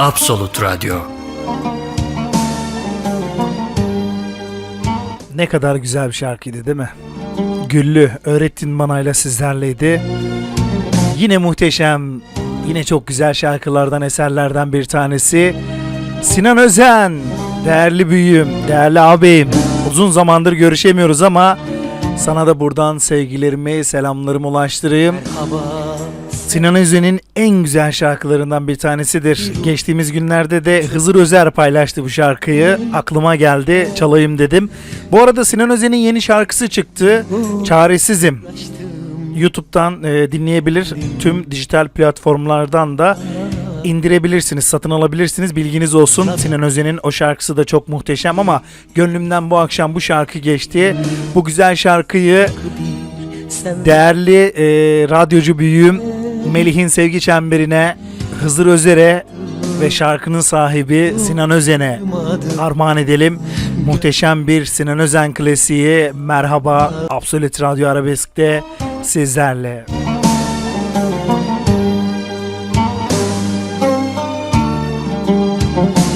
Absolut Radyo. Ne kadar güzel bir şarkıydı değil mi? Güllü, Öğrettin Mana'yla sizlerleydi. Yine muhteşem, yine çok güzel şarkılardan, eserlerden bir tanesi. Sinan Özen, değerli büyüğüm, değerli ağabeyim. Uzun zamandır görüşemiyoruz ama sana da buradan sevgilerimi, selamlarımı ulaştırayım. Sinan Özen'in en güzel şarkılarından bir tanesidir. Geçtiğimiz günlerde de Hızır Özer paylaştı bu şarkıyı. Aklıma geldi, çalayım dedim. Bu arada Sinan Özen'in yeni şarkısı çıktı. Çaresizim. YouTube'dan e, dinleyebilir. Tüm dijital platformlardan da indirebilirsiniz, satın alabilirsiniz. Bilginiz olsun. Sinan Özen'in o şarkısı da çok muhteşem ama gönlümden bu akşam bu şarkı geçti. Bu güzel şarkıyı değerli e, radyocu büyüğüm Melih'in sevgi çemberine, Hızır Özer'e ve şarkının sahibi Sinan Özen'e armağan edelim. Muhteşem bir Sinan Özen klasiği Merhaba Absolut Radyo Arabesk'te sizlerle. O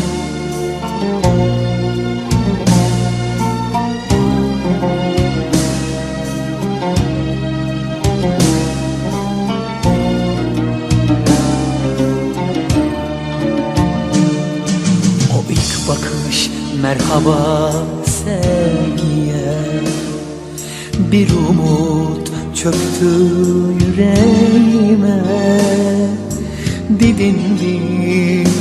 merhaba sevgiye. Bir umut çöktü yüreğime. Didindim,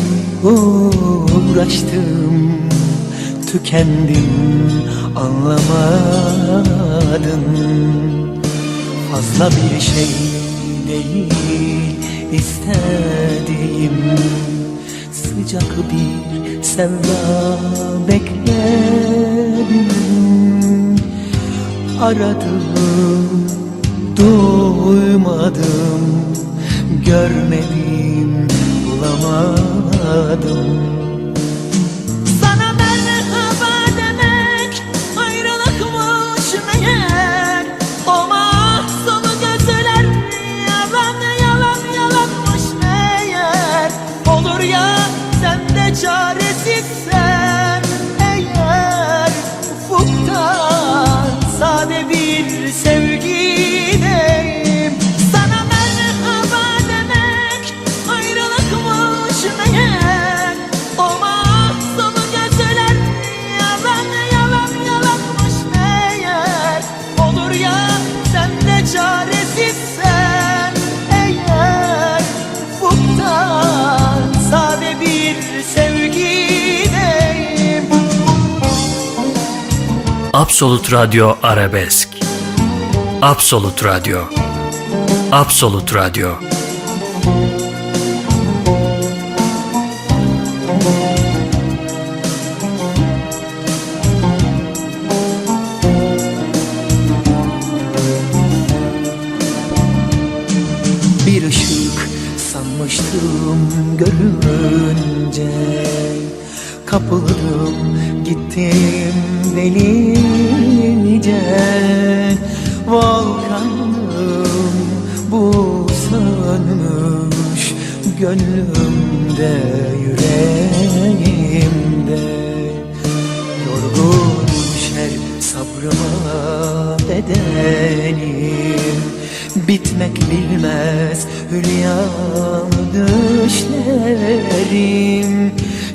uğraştım Tükendim, anlamadın. Fazla bir şey değil istediğim. Sıcak bir sevda bekledim Aradım, duymadım Görmedim, bulamadım Absolut Radyo Arabesk. Absolut Radyo. Absolut Radyo. Bir ışık sanmıştım görünce Kapıldım gittim delice Volkanım. Bu sönmüş Gönlümde yüreğimde. Yorgun düşer sabrıma bedenim. Bitmek bilmez hülyalı düşlerim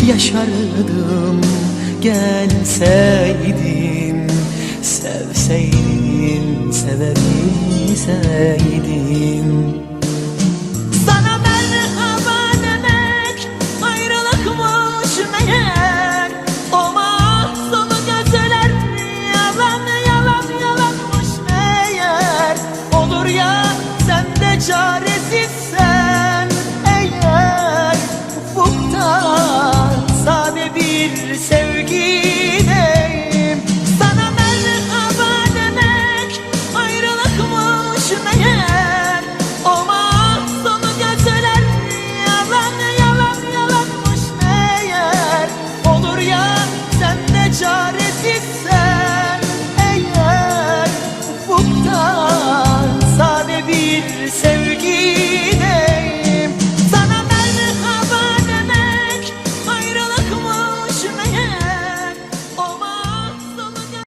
Yaşardım. Gelseydin Sevseydin sevebilseydin